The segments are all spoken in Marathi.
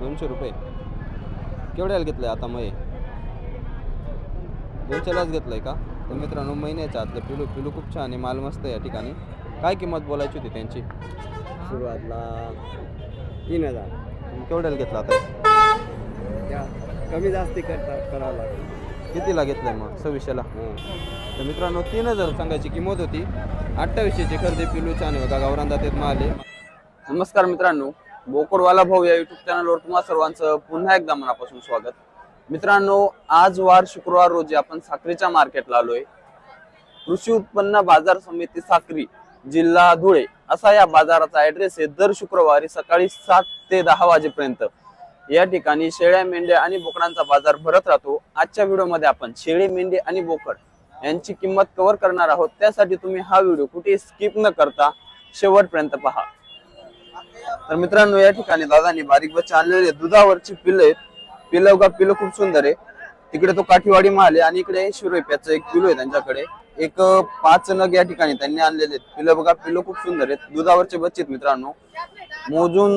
दोनशे रुपये. केवढ्याला घेतलं आहे आता हे? दोनशेलाच घेतलं आहे का? तर मित्रांनो महिन्याच्या आतलं पिलू पिलू खूप छान आहे माल मस्त आहे या ठिकाणी. काय किंमत बोलायची होती त्यांची? सुरुवातला तीन हजार. केवढ्याला घेतला आता? कमी जास्ती करता करावं लागेल. कितीला घेतलं मग? सव्वीसशेला? तर मित्रांनो तीन हजार सांगायची किंमत होती. अठ्ठावीसशेची खरेदी पिलू छान आहे बघा गावरान दातेत माल आहे. नमस्कार मित्रांनो. बोकडवाला भाऊ या युट्यूब चॅनलवर तुम्हा सर्वांचं पुन्हा एकदा मनापासून स्वागत. मित्रांनो आज वार शुक्रवार रोजी आपण साखरेच्या मार्केटला आलोय. कृषी उत्पन्न बाजार समिती साखरी जिल्हा धुळे असा या बाजाराचा ऍड्रेस आहे दर शुक्रवारी सकाळी सात ते दहा वाजेपर्यंत. या ठिकाणी शेळ्या मेंढ्या आणि बोकडांचा बाजार भरत राहतो. आजच्या व्हिडिओमध्ये आपण शेळी मेंढी आणि बोकड यांची किंमत कव्हर करणार आहोत. त्यासाठी तुम्ही हा व्हिडिओ कुठे स्किप न करता शेवटपर्यंत पहा. तर मित्रांनो या ठिकाणी दादानी बारीक बच्चे आणलेले दुधावरची पिल्ल आहेत. पिल्ल का पिल्ल खूप सुंदर आहे. तिकडे तो काठीवाडी माल आहे आणि इकडे ऐंशी रुपयाचं एक पिलो आहे त्यांच्याकडे. एक पाच नग या ठिकाणी त्यांनी आणलेले आहेत. पिल्ल बघा पिल्ल खूप सुंदर आहेत. दुधावरचे बच्चे आहेत मित्रांनो. मोजून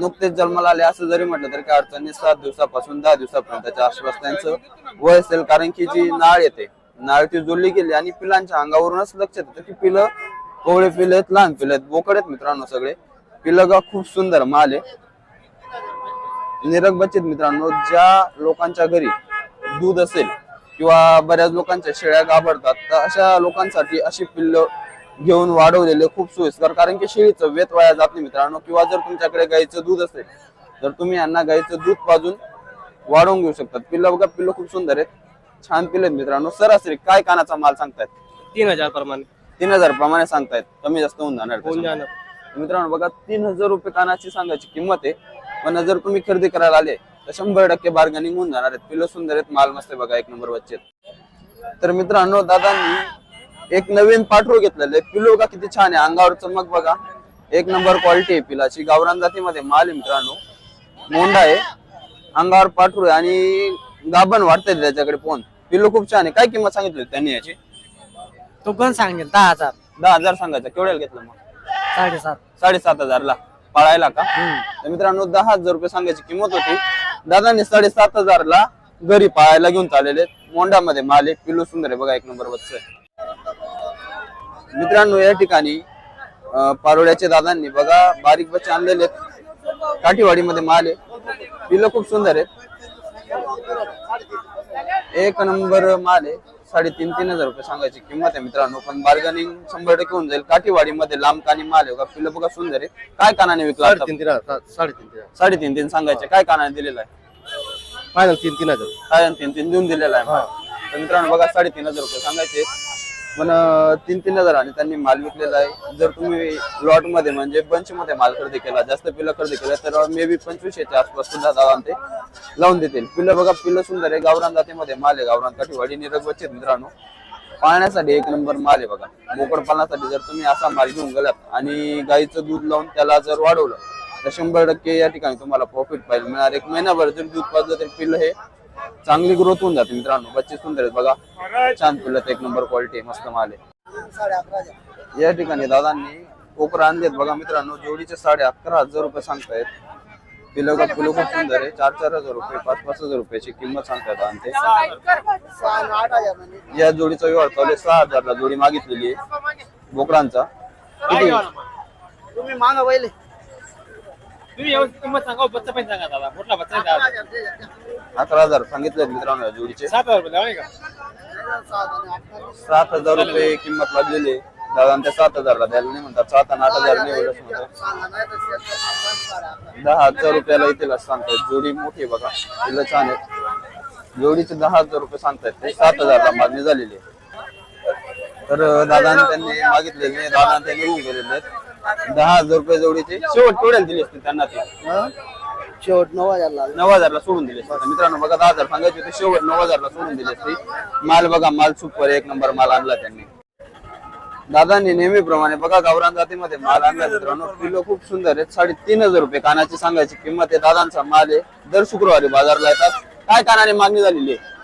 नुकतेच जन्माला आले असं जरी म्हटलं तरी काय अडचण नाही. सात दिवसापासून दहा दिवसापर्यंतच्या आसपास त्यांचं वय असेल. कारण की जी नाळ येते नाळ ती जोडली गेली आणि पिलांच्या अंगावरूनच लक्षात येतं की पिलं कोवळे पिलं आहेत लहान पिलं आहेत बोकड आहेत मित्रांनो सगळे. पिलं का खूप सुंदर माल आहे. निरग बच्चित मित्रांनो ज्या लोकांच्या घरी दूध असेल किंवा बऱ्याच लोकांच्या शेळ्या गाभरतात तर अशा लोकांसाठी अशी पिल्ल घेऊन वाढवलेले खूप सोयीस्कर. कारण की शेळीचं वेत वाया जात नाही मित्रांनो. किंवा जर तुमच्याकडे गाईचं दूध असेल तर तुम्ही यांना गाईचं दूध पाजून वाढवून घेऊ शकतात पिल्ल बघा पिल्ल खूप सुंदर आहेत. छान पिल्ल आहेत मित्रांनो. सरासरी काय कानाचा माल सांगतायत? तीन हजार प्रमाणे. तीन हजार प्रमाणे सांगतायत. कमी जास्त होऊन जाणार होऊन. जाणार. मित्रांनो बघा तीन हजार रुपये कानाची सांगायची किंमत आहे. पण जर तुम्ही खरेदी करायला आले तर शंभर टक्के बार्गेनिंग होऊन जाणार आहेत पिलं सुंदर आहेत माल मस्त बघा एक नंबर आहेत. तर मित्रांनो दादांनी एक नवीन पाठरू घेतलेलं आहे. पिलो बघा किती छान आहे. अंगावर चमक बघा. एक नंबर क्वालिटी आहे पिलाची. गावरान जातीमध्ये माल आहे मित्रांनो. मोंडा आहे. अंगावर पाठरू आहे आणि गाभण वाढते त्याच्याकडे पोन पिल्लू खूप छान आहे. काय किंमत सांगितली त्यांनी याची? तो पण सांगेल? दहा हजार. दहा हजार सांगायचं. केवढ्याला घेतलं मग? साडेसात. साडेसात हजारला पाळायला का? तर मित्रांनो दहा हजार रुपये सांगायची किंमत होती. दादाने साडेसात हजारला घरी पाळायला घेऊन चाललेले मोंडामध्ये माल पिल्लू सुंदर आहे बघा एक नंबर बच्च मित्रांनो या ठिकाणी अं, पारोड्याच्या दादांनी बघा बारीक बच्चे आणलेले आहेत. काठीवाडीमध्ये माल आहे. पिल्लं खूप सुंदर आहेत. एक नंबर माल आहे. साडेतीन तीन हजार रुपये सांगायची किंमत आहे मित्रांनो. पण बार्गनिंग शंभर टक्के होऊन जाईल. काठीवाडीमध्ये लांब कानी माल आहे बघा. पिल्लं बघा सुंदर आहे. काय कानाने विकला? साडेतीन तीन हजार. साडेतीन तीन हजार. साडेतीन तीन सांगायचे. काय कानाने दिलेला आहे? फायनल तीन तीन हजार. काय तीन तीन देऊन दिलेला आहे. तर मित्रांनो बघा साडेतीन हजार रुपये सांगायचे. पण तीन तीन हजार आणि त्यांनी माल विकलेला आहे. जर तुम्ही लॉटमध्ये म्हणजे बंच मध्ये माल खरेदी केला जास्त पिलं खरेदी केला तर मे बी पंचवीसशेच्या आसपास सुद्धा दादा ते लावून देतील. पिलं बघा पिलं सुंदर आहे. गावरान जातीमध्ये माल आहे. गावरान काठीवाडी निरग वचित मित्रांनो. पाळण्यासाठी एक नंबर माल आहे बघा. बोकड पालनासाठी जर तुम्ही असा माल घेऊन गेलात आणि गाईचं दूध लावून त्याला जर वाढवलं तर शंभर टक्के या ठिकाणी तुम्हाला प्रॉफिट पाहिजे मिळणार. एक महिनाभर जर दूध पाजलं तर पिल्लं हे चांगली ग्रोथ होऊन जाते मित्रांनो. बच्चे सुंदर आहेत बघा. छान आहेत, एक नंबर क्वालिटी मस्त माल आहे. या ठिकाणी दादांनी कोकरं आणलेत बघा मित्रांनो. जोडीचे साडे अकरा हजार रुपये सांगतायत. पिलं का पिलं खूप सुंदर आहे. चार चार हजार रुपये पाच पाच हजार रुपयाची किंमत सांगतायत आणि ते या जोडीचा व्यवहार चालू आहे. सहा हजारला जोडी मागितलेली आहे. बोकडांचा. किती तुम्ही मागा पहिले. तुम्ही व्यवस्थित किंमत सांगा बच्चा पण सांगा दादा. मोठा बच्चा आहे दादा. अकरा हजार सांगितले मित्रांनो जोडीचे. सात हजार रुपये का? सात हजार रुपये किंमत लागलेली आहे. दादा त्या सात हजारला द्यायला नाही म्हणतात. सात आणि आठ हजार नाही म्हणतात. दहा हजार रुपयाला येतील असं सांगतायत. जोडी मोठी आहे बघा. पिल्लं छान आहेत जोडीचे दहा हजार रुपये सांगतायत. ते सात हजारला मागणी झालेली आहे. तर दादाने त्यांनी मागितलेले नाही. दादा ते निघून गेलेले आहेत. दहा हजार रुपये जोडीचे. शेवट केवढ्याला दिले असते त्यांना ते? शेवट नऊ हजार नऊ हजारला सोडून दिले असते मित्रांनो बघा दहा हजार सांगायचे होते शेवट नऊ हजारला सोडून दिले असते माल बघा माल सुपर एक नंबर माल आणला त्यांनी. दादांनी नेहमीप्रमाणे बघा गावरान जातीमध्ये माल आणला मित्रांनो. किलो खूप सुंदर आहेत. साडेतीन हजार रुपये कानाची सांगायची किंमत आहे. दादांचा माल आहे. दर शुक्रवारी बाजारला येतात. काय कानाने मागणी झालेली आहे?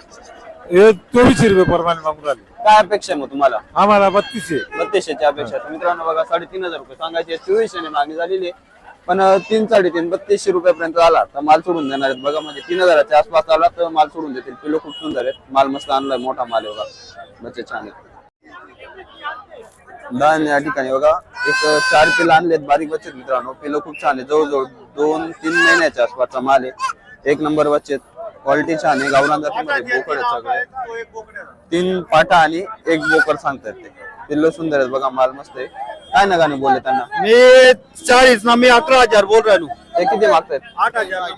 हे चोवीसशे रुपये प्रमाणे मागून राहिले. काय अपेक्षा आहे मग तुम्हाला? आम्हाला बत्तीसशे बत्तीसशेची अपेक्षा तर मित्रांनो बघा साडेतीन हजार रुपये सांगायचे चोवीसशे मागणी झालेली आहे. पण तीन साडेतीन बत्तीसशे रुपयापर्यंत आला. तर माल सोडून देणार आहेत. बघा म्हणजे तीन हजाराच्या आसपास आला तर माल सोडून देतील. पिलो खूप सुंदर आहेत. माल मस्त आणलाय. मोठा माल आहे बघा. बच्चे छान आहेत. दान या ठिकाणी बघा. एक चार पिलं आणलेत. बारीक बच्चे मित्रांनो. पिलं खूप छान आहे जवळजवळ दोन तीन महिन्याच्या आसपासचा माल आहे. एक नंबर बच्चे क्वालिटी छान आहे. गावरान जातीमध्ये बोकड आहेत सगळे. तीन पाटा आणि एक बोकड सांगतात ते. पिल्लो सुंदर आहेत बघा माल मस्त आहे. काय ना गाणे बोलले त्यांना? मी चाळीस ना मी अकरा हजार बोल राहिलो. ते किती मागतायत? आठ हजार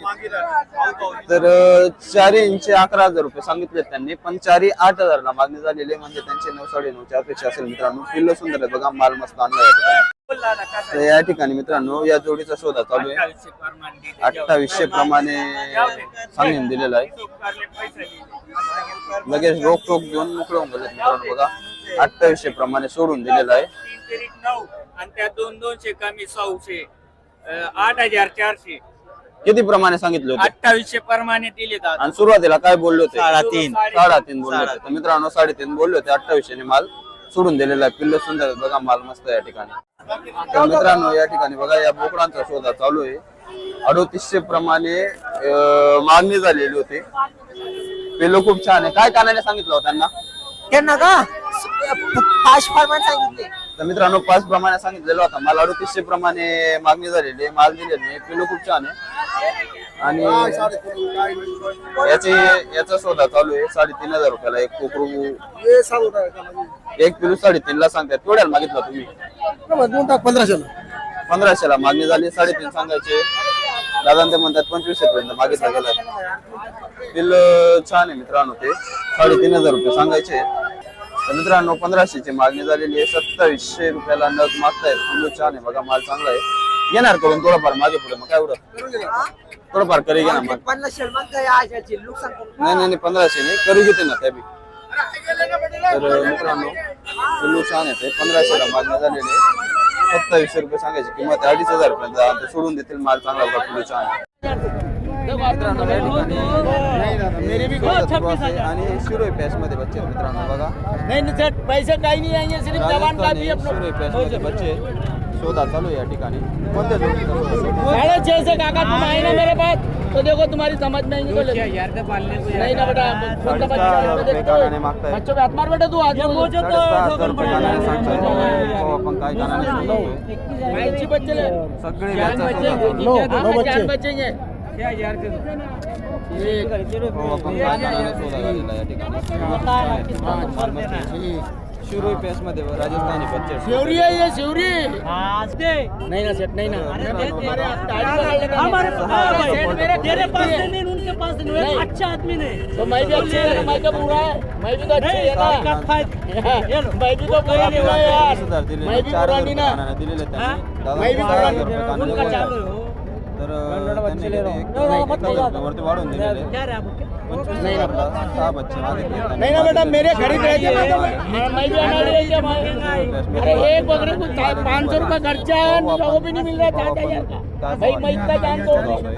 तर अं, चारी इंचे अकरा हजार रुपये सांगितले त्यांनी पण चारी आठ हजारला मागणी झालेली आहे. म्हणजे त्यांचे नऊ साडे नऊच्या अपेक्षा असेल मित्रांनो. पिल्लो सुंदर आहे बघा माल मस्त आणला. तर या ठिकाणी मित्रांनो या जोडीचा शोधा चालू आहे. अठ्ठावीसशे प्रमाणे सांगून दिलेला आहे. लगेच रोख टोक देऊन मोकळे होऊन गेले मित्रांनो बघा. अठ्ठावीसशे प्रमाणे सोडून दिलेला आहे. आणि त्या दोन दोनशे कमी सहाशे आठ हजार चारशे. किती प्रमाणे सांगितले होते? अठ्ठावीसशे प्रमाणे दिले आणि सुरुवातीला काय बोलले होते? साडेतीन. साडेतीन बोलले होते. तर मित्रांनो साडेतीन बोलले होते अठ्ठावीसशे माल. सोडून दिलेला आहे. पिल्ल सुंदर. बघा माल मस्त या ठिकाणी. तर मित्रांनो या ठिकाणी बघा या बोकडांचा शोधा चालू आहे. अडोतीसशे प्रमाणे मागणी झालेली होती. पिल्लो खूप छान आहे. काय कानाने सांगितलं होतं त्यांना? त्यांना का? पाच फार्मान सांगितले. तर मित्रांनो पाच प्रमाणे सांगितलेलं होता. माल अडोतीसशे प्रमाणे मागणी झालेली आहे माल दिलेली पिल्लो खूप छान आहे. आणि याची याचा शोधा चालू आहे. साडेतीन हजार रुपयाला एक कोकरू. एक किलो साडेतीन ला सांगतात. केवढ्याला मागितलं तुम्ही? पंधराशे पंधराशेला. मागणी झाली साडेतीन सांगायचे. दादा ते म्हणतात पंचवीसशे पर्यंत मागितलं गेलं. बिल छान आहे मित्रांनो ते. साडेतीन हजार रुपये सांगायचे. तर मित्रांनो पंधराशेची मागणी झालेली आहे. सत्तावीसशे रुपयाला नग मागतायत. किलो छान आहे बघा माल चांगला आहे. येणार करून थोडंफार मागे पुढे मग काय एवढं? थोडंफार करी घे ना मग. पन्नास शेलमान काय आशाची नुकसान करू. नाही नाही नाही, पंधराशे नाही करू घेते ना त्या बी. तर मित्रांनो पिल्लू छान येते. पंधराशेला मागणी झालेली आहे. सत्तावीसशे रुपये सांगायची किंमत आहे. अडीच हज़ार आता सोडून देतील. माल चांगला होता पिल्लू छान आहे. मित्रांनो या ठिकाणी शोधात सुरुवात आहे आणि शिरोई पॅच मध्ये बच्चे आहेत मित्रांनो बघा. पैसे काही नाही आएँगे सिर्फ़ जवान का भी राजस्थानी शिरोई पॅच मध्ये बच्चे आहेत. शोधा चालू या ठिकाणी. कोणत्या जोडीचा काका तुम आए ना मेरे पास? तो देखो तुम्हारी समझ में तो नहीं ना बेटा बच्चा है? हूँ। बच्चों पे हाथ मार बेटा तू आज. कानाने सांगताय. हो, आपण काय कानाने सांगतोय. माहिती बच्चे सगळे व्याजा शोधा चालू हो, या ठिकाणी. शिरोई पॅच मध्ये राजस्थानी बच्चे. शिवरी है ये शिवरी. नहीं ना सेट नहीं ना. हमारे तेरे पास नहीं उनके पास नहीं अच्छा आदमी नहीं. तो मैं भी अच्छे है मैं क्या बुरा है? मैं भी तो अच्छे है ना मैं भी तो बुरा नहीं हुआ यार. मैं भी बुरा हजार नहीं ना. मैं भी बारा कानाने उनका. चालू है. तर रुपयावरती वाढवून दिलेले. पंचवीस हजारला सहा बच्चे. नहीं ना बेटा मेरे खरीद रहे अरे एक बकरे को पाँच सौ रुपया खर्चा है वो भी नहीं मिल रहा चार हजार का भाई मैं इतना जान तो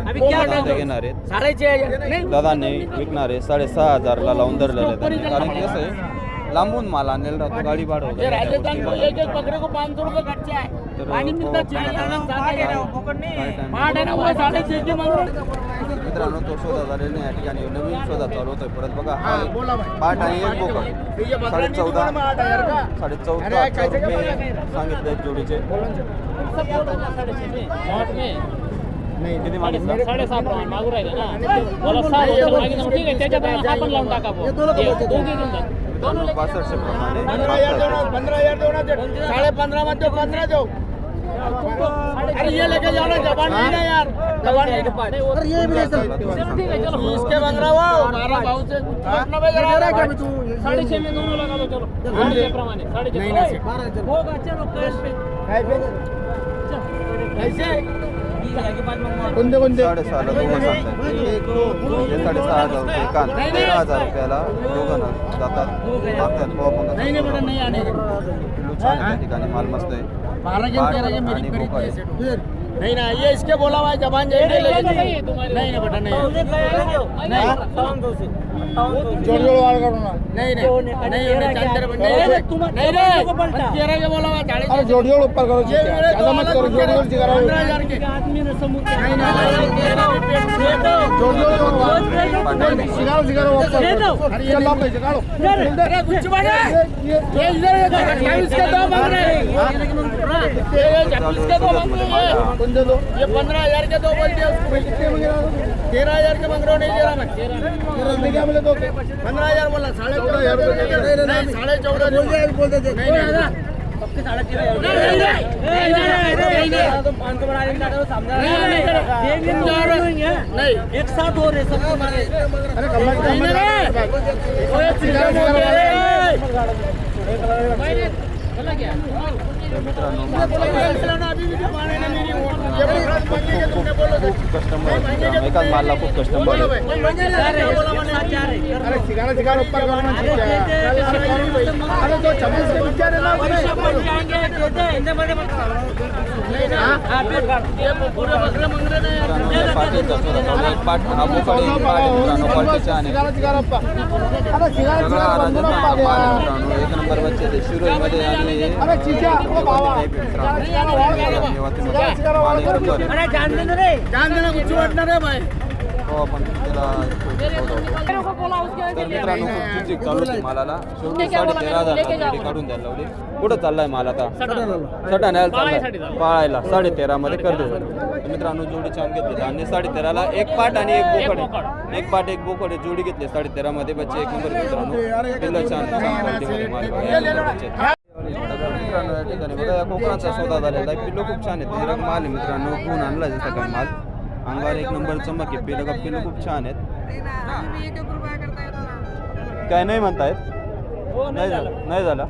अभी क्या घेणार आहेत साढ़े छह हजार नहीं दादांनी विकणारे साडेसहा हजारला लावून धरलेले. कारण की कसं? आहे लांबून माल आणलेला राहतो गाडी भाडं मित्रांनो तो शोधा झालेला या ठिकाणी नवीन शोधा चालू होतोय. परत बघा पाठ आणि एक बोकड साडे चौदा आठ साडे चौदा रुपये सांगितले जोडीचे. किती मागितलं? साडे मागू राहिले ना. पासष्टशे प्रमाणे. पंधरा हजार अरे ये लेके जाना जबान नहीं ना यार। जबान नहीं अरे ये भी ठीक है चलो। इसके पंद्रह वो बारह भाव से अपना बेच रहा है तू साढ़े छह में दोनों लगा लो चलो। दोनों के प्रमाणे साढ़े छह नहीं ना होगा चलो कैश पे। कैसे? कोणते कोणते साडेसहाला दोघं सांगतात हे साडेसहा हजार। रुपये कान तेरा हजार रुपयाला दोघं ना जातात मागतात हो आपण नहीं नहीं बेटा नहीं आने किलो छान आहे त्या ठिकाणी माल मस्त आहे बारह के पाठ तेरह के मेरी आणि खरीद बोकड है। आहे. नहीं ना ये इसके बोला हुआ है जबान जाएंगे लेकिन नहीं ना बेटा नहीं। नहीं। जोड़ जोड़ वाला करो ना. नहीं नहीं. नहीं नहीं चांदर नहीं. नहीं नहीं. तेरह के बोला है अरे जोड़ जोड़ ऊपर करो ये तो मत करो जोड़ जोड़ जिगर पंद्रह हजार के नहीं नहीं जोड़ जोड़ सिगारो सिगारो ऊपर चल लो पैसे काढ़ो. अरे कुछ बने ये इधर अट्ठाईस के दो मांग रहे हैं ये छब्बीस के दो मांग रहे हैं कौन दे दो ये पंद्रह हजार के दो? बोलते हैं उसको तेरह हजार के मांग रहा हूँ, नहीं दे रहा मैं तेरह बोले दो पंद्रह हजार बोला साढ़े चौदह हजार नहीं साढ़े चौदह बोल दे बोल दे नहीं नहीं एक साथ हो रहे सब मित्रांनो खूप कस्टमर एकाच मालला खूप कस्टमर अरे सिगारा सिगारा ऊपर करो ना अरे तो छब्बीस के बेचारे ना ये पूरे बकरे मंग रहे हैं पाटीचा सोडा चालू आहे. पाट हा बोकड एक पाट आहे मित्रांनो क्वालिटीचा आणि सिगारा सिगारा ऊपर अरे सिगारा सगळा सिगारा बंद राजस्थान ऊपर माल आहे मित्रांनो एक नंबर बच्चे ते शिरोईमध्ये आणि अरे चीचा ओ बाबा मित्रांनो सिगारा वाळ करो निवासीमध्ये माल एक नंबर आहे. जान देना कुछ वाटणार रे भाई आपण तर मित्रांनो खूप चालू होती मालाला. शेवटी साडे तेरा हजार काढून द्यायला लावली. कुठं चाललाय माल आता? सटाण्याला चाललाय. पाळायला साडे तेरा मध्ये कर देऊ. तर मित्रांनो जोडी छान घेतली. आणि साडे तेराला एक पाट आणि एक बोकड. एक पाट एक बोकड. जोडी घेतली साडे तेरा मध्ये बच्चे एक नंबर मित्रांनो. पिल्लं छान ठिकाणी बघा या कोकणाचा सौदा झालेला आहे. पिल्लो खूप छान आहे रंग माल आहे मित्रांनो. गुण आणला जसा काय माल. अंगावर एक नंबर चमक आहे. पिल्लं का पिल्लं खूप छान आहेत. काय नाही म्हणतायत. नाही झालं नाही झालं.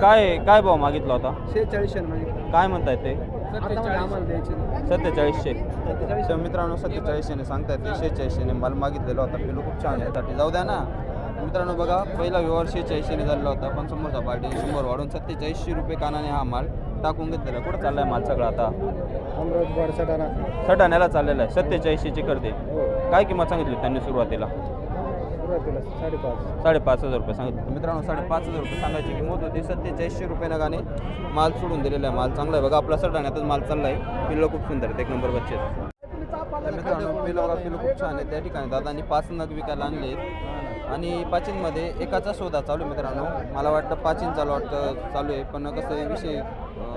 काय काय भाव मागितला होता? शेहेचाळीसशे काय म्हणतायत ते? आम्हाला द्यायचे सत्तेचाळीसशे. तर मित्रांनो सत्तेचाळीसशेने सांगतायत ते शेहेचाळीसशेने माल मागितलेला होता. पिल्लू खूप छान आहे. साठी जाऊ द्या ना. मित्रांनो बघा पहिला व्यवहार शेहेचाळीसशेने झालेला होता. पण समोरचा पार्टी शंभर वाढून सत्तेचाळीसशे रुपये कानाने हा माल टाकून घेतलेला आहे. कुठं चाललाय माल सगळा आता? सटाण्याला चाललेला आहे. सत्तेचाळीसशेची करते काय किंमत सांगितली त्यांनी सुरुवातीला? सुरुवातीला साडेपाच. साडेपाच हजार रुपये सांगितले. तर मित्रांनो साडेपाच हजार रुपये सांगायची किंमत होती. सत्तेचाळीसशे रुपये नगाने माल सोडून दिलेला आहे. माल चांगला आहे. बघा आपला सटाण्यातच माल चालला आहे पिल्लं खूप सुंदर आहेत. एक नंबर बच्चे मित्रांनो पिल्लं खूप छान आहे त्या ठिकाणी दादांनी पाच नग विकायला आणले आणि पाचींमध्ये एकाचा शोधा चालू आहे मित्रांनो. मला वाटतं पाचीन चालू वाटतं चालू आहे. पण कसं आहे विषय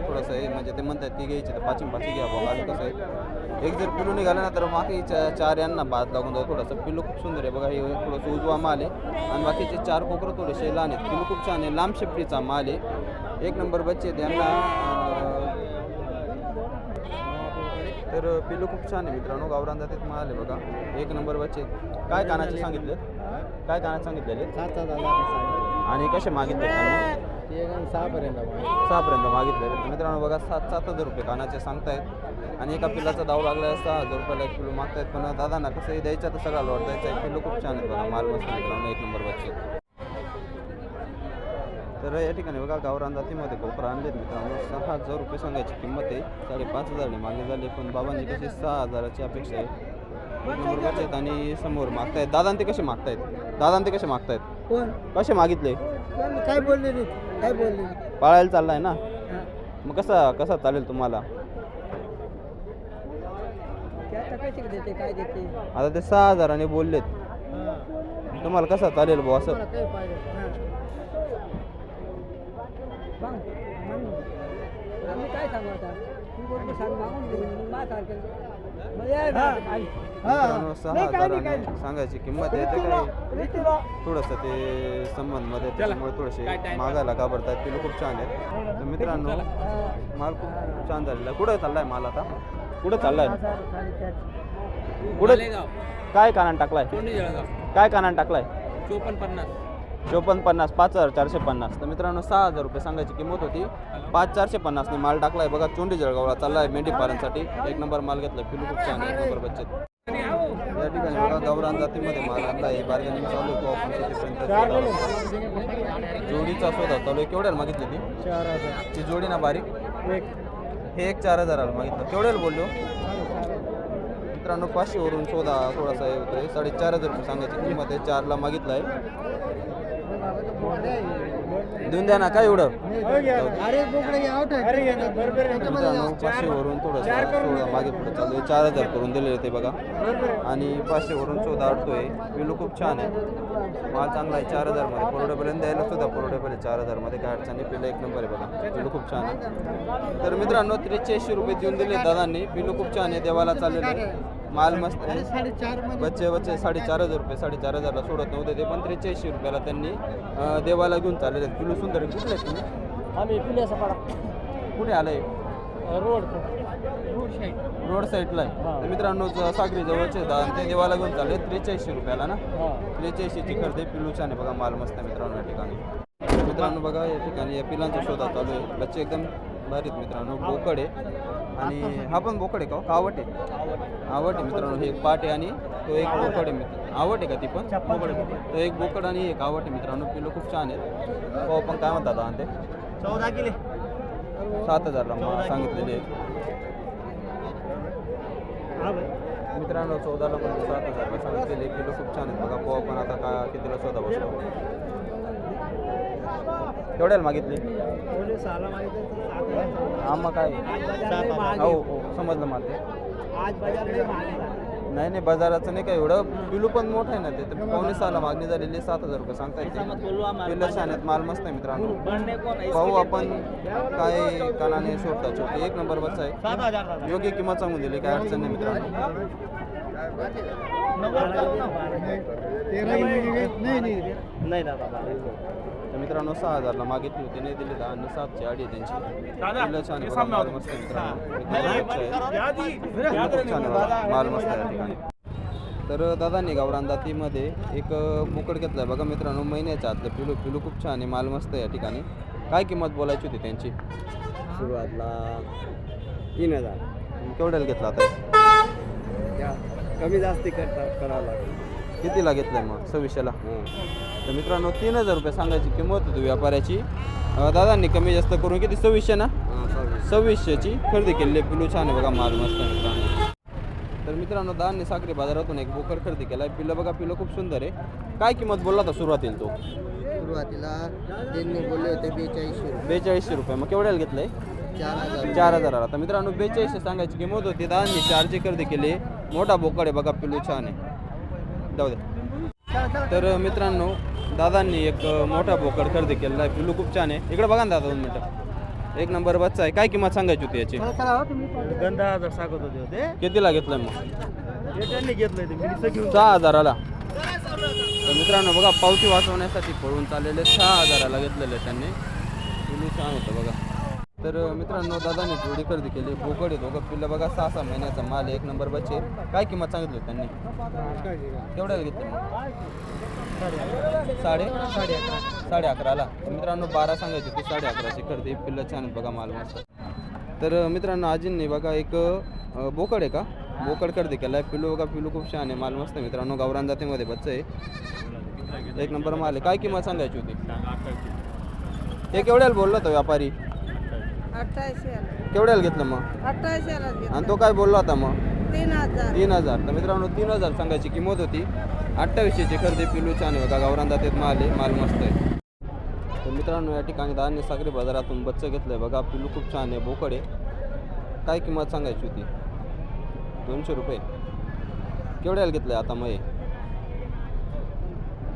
थोडंसं आहे. म्हणजे ते म्हणतात ती घ्यायची तर पाचीन पाची घ्या बघा आणि कसं आहे एक जर पिलू निघाला ना तर बाकी चार यांना बाद लागून जातो थोडंसं. पिलू खूप सुंदर आहे. बघा हे थोडंसं उजवा माल आहे. आणि बाकीचे चार कोकरं थोडेसे लहान आहेत. पिलू खूप छान आहे. लांब शेपटीचा माल आहे. एक नंबर बच्चे आहेत. यांना अं, तर पिल्लू खूप छान आहे मित्रांनो. गावरान जातीत माल आहे बघा. एक नंबर बच्चे. काय कानाचे सांगितले काय कानाचे सांगितलेले आणि कसे मागितले सहापर्यंत सहापर्यंत मागितले तर मित्रांनो बघा सात सात हजार रुपये कानाचे सांगतायत. आणि एका पिल्लाचा दाव लागला आहे सहा हजार रुपयाला. एक किलो मागतायत. पण दादांना कसं आहे द्यायचं तर सगळा लॉट द्यायचा आहे पिल्लू खूप छान आहेत बघा. माल मस्त मित्रांनो. एक नंबर बच्चे तर या ठिकाणी बघा गावरान जातीमध्ये कोपरा आणलेत मित्रांनो. सहा हजार रुपये सांगायची किंमत आहे. साडेपाच हजारने मागणी झाली पण बाबांची कशी सहा हजाराची अपेक्षा आहे. आहेत आणि समोर मागतायत. दादांते कसे मागतायत? दादांते कसे मागतायत? कोण? कसे मागितले? काय बोलले काय बोलले? पाळायला चाललाय ना? मग कसा कसा चालेल तुम्हाला? आता ते सहा हजाराने बोललेत. तुम्हाला कसा चालेल भाऊ असं? पाहिजे आम्ही काय सांगू आता? तू बोलतो सांग मागून दे मग मा सारखं. मित्रांनो, सहा हजाराने सांगायची किंमत आहे ते काय? रीतीला. थोडंसं ते संबंधमध्ये त्याच्यामुळे थोडेसे मागायला घाबरतात पिलू खूप छान आहेत. तर मित्रांनो माल खूप छान झालेला आहे. कुठं चाललाय माल आता? कुठं चाललाय? कुठं? काय कानान टाकलाय? काय कानान टाकलाय? चोपन्न पन्नास. चोपन्न पन्नास पाच हजार चारशे पन्नास. तर मित्रांनो सहा हजार रुपये सांगायची किंमत होती. पाच चारशे पन्नासने माल टाकलाय. बघा चोंडी जळगावला चाललाय मेंढी पालनसाठी. एक नंबर माल घेतलाय पिलू खूप छान आहे, एक नंबर बच्चे या ठिकाणी बघा गावरान जातीमध्ये माल आणला आहे. बार्गेनिंग चालू आहे. तो आपण जोडीचा शोधा चालू आहे. केवढ्याला मागितली ती? चार हजार. ती जोडी ना बारीक? एक. हे एक चार हजाराला मागितलं. केवढ्याला बोललो? मित्रांनो पाचशेवरून चौदा थोडासा हे होतोय. साडेचार हजार रुपये सांगायची किंमत आहे. चारला मागितलं आहे देऊन द्या ना काय एवढं? मित्रांनो पाचशेवरून थोडंसं सोळा मागे पुढे चालू आहे. चार हजार करून दिलेले ते बघा. आणि पाचशेवरून चौदा आठतोय पिलू खूप छान आहे. माल चांगला आहे चार हजारमध्ये परवडेपर्यंत द्यायला सुद्धा परवडेपर्यंत चार हजारमध्ये काय अडचणी पिलं एक नंबर आहे बघा. पिलू खूप छान आहे. तर मित्रांनो त्रेचाळीसशे रुपये देऊन दिले दादांनी. पिलू खूप छान आहे. देवाला चाललेलं आहे. माल मस्त आहे. बच्चे बच्चे साडेचार हजार रुपये साडेचार हजारला सोडत नव्हते ते पण त्रेचाळीसशे रुपयाला त्यांनी देवाला घेऊन चाललेले आहेत. पिलू सुंदर आहे. कुठले तुम्ही? आम्ही पिल्याचा पाडा. कुठे आलंय रोड. रोड साईड रोड साईडला आहे. तर मित्रांनो ज- सागरी जवळचे आणि ते देवाला घेऊन चालले त्रेचाळीसशे रुपयाला ना? त्रेचाळीसशेची खरेदी पिलू छान आहे बघा माल मस्त आहे मित्रांनो या ठिकाणी. मित्रांनो बघा या ठिकाणी या पिलांचा शोधा चालू आहे. बच्चे एकदम भारीत मित्रांनो बोकड आहे. आणि हा पण बोकड आहे का हो? कावट आहे. आवट आहे मित्रांनो हे एक पाट आहे आणि तो एक बोकड आहे मित्र आवट आहे का ती पण? आहे. तो एक बोकड आणि एक आवट आहे मित्रांनो. पिलो खूप छान आहेत हो पण काय म्हणतात आणि ते. चौदा किले. सात हजारला मला सांगितलेले आहेत. मित्रांनो चौदाला पण सात हजारला सांगितलेले. किलो खूप छान आहेत बघा. पोहा पण आता का कितीला शोधा बसलो. केवढ्याला मागितली हा मग काय हो हो समजलं मला ते नाही नाही बाजाराचं नाही काय एवढं पिलू पण मोठं आहे ना ते तर पावणे सहाला मागणी झालेली आहे, सात हजार रुपये सांगता येते पिल्लं छान आहेत माल मस्त आहे मित्रांनो पाहू आपण काय कानाने सोडता छोटे एक नंबर बस आहे योग्य किंमत सांगून दिली काय अडचण नाही मित्रांनो नाही दादा तर मित्रांनो सहा हजारला मागितली होती नाही दिली दहा आणि सातची आडी आहे त्यांची. छान माल मस्त मित्रांनो. माल मस्त या ठिकाणी तर दादांनी गावरान दातीमध्ये एक बोकड घेतला आहे बघा मित्रांनो महिन्याच्या आतलं पिलू पिलू खूप छान आहे माल मस्त आहे या ठिकाणी. काय किंमत बोलायची होती त्यांची? सुरुवातला तीन हजार. केवढ्याला घेतला आता? कमी जास्ती करता करावं लागेल. कितीला घेतलाय मग? सव्वीसशेला? तर मित्रांनो तीन हजार रुपये सांगायची किंमत होती व्यापाऱ्याची. अं, दादांनी कमी जास्त करून किती? सव्वीसशे ना? सव्वीसशेची खरेदी केलेली आहे. पिलू छान आहे बघा माल मस्त आहे मित्रांनो. तर मित्रांनो दादांनी साखरी बाजारातून एक बोकड खरेदी केला आहे पिल्लं बघा पिल्लं खूप सुंदर आहे. काय किंमत बोलला होता सुरुवातीला तो? सुरुवातीला त्यांनी बोलले होते बेचाळीसशे रुपये. बेचाळीसशे रुपये. मग केवढ्याला घेतलंय? चार हजार चार हजाराला. तर मित्रांनो बेचाळीसशे सांगायची किंमत होती. दादांनी चारची खरेदी केली. मोठा बोकड आहे बघा पिल्लू छान आहे. जाऊ दे. तर मित्रांनो दादांनी एक मोठा बोकड खरेदी केलेला आहे. पिल्लू खूप छान आहे. इकडे बघा ना दादा दोन मिनटं. एक नंबर बच्चा आहे. काय किंमत सांगायची होती याची? गंधा हजार सांगत होते कितीला घेतलंय मग? सहा हजाराला. तर मित्रांनो बघा पावती वाचवण्यासाठी पळून चाललेले सहा हजाराला घेतलेले त्यांनी. पिल्लू छान होतं बघा. तर मित्रांनो दादाने जोडी खरेदी केली. बोकड आहे दोघं पिल्लं बघा सहा सहा महिन्याचा माल आहे, एक नंबर बच्चे काय किंमत सांगितली होती त्यांनी? केवढ्याला घेतली मग? साडे? साडे अकराला. मित्रांनो बारा सांगायची होती साडे अकराची खरेदी. पिल्लं छान बघा माल मस्त. तर मित्रांनो आजींनी बघा एक बोकड आहे का? बोकड खरेदी केला आहे पिलू बघा पिलू खूप छान आहे माल मस्त मित्रांनो गावरान जातीमध्ये बच्चा आहे. एक नंबर माल आहे. काय किंमत सांगायची होती? हे केवढ्याला बोलला तो व्यापारी? अठ्ठावीसशे केवढ्याला घेतलं मग? आणि तो काय बोलला होता मग? तीन हजार. तीन हजार. तर मित्रांनो तीन हजार सांगायची किंमत होती. अठ्ठावीसशेची खरेदी पिलू छान बघा. गावरान जातीत माल आहे. माल मस्त आहे. तर मित्रांनो या ठिकाणी दादांनी सागरी बाजारातून बच्चं घेतलं आहे बघा. पिलू खूप छान आहे. बोकड आहे. काय किंमत सांगायची होती? दोनशे रुपये. केवढ्याला घेतलं आहे आता मग हे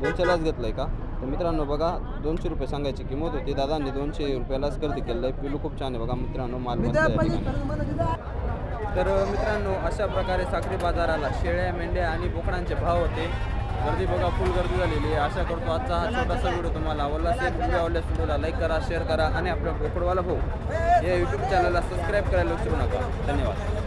दोनशेलाच घेतलं आहे का? तर मित्रांनो बघा दोनशे रुपये सांगायची किंमत होती. दादांनी दोनशे रुपयालाच खरेदी केलं. आहे पिलू खूप छान आहे बघा मित्रांनो. माल मस्त आहे. तर मित्रांनो अशा प्रकारे साखरी बाजाराला शेळ्या मेंढ्या आणि बोकडांचे भाव होते. गर्दी बघा फुल गर्दी झालेली आहे. आशा करतो आजचा हा छोटासा व्हिडिओ तुम्हाला आवडला असेल. व्हिडिओ आवडल्यास व्हिडिओला लाईक करा शेअर करा आणि आपल्या बोकडवाला भाऊ या यूट्यूब चॅनलला सबस्क्राईब करायला विसरू नका. धन्यवाद.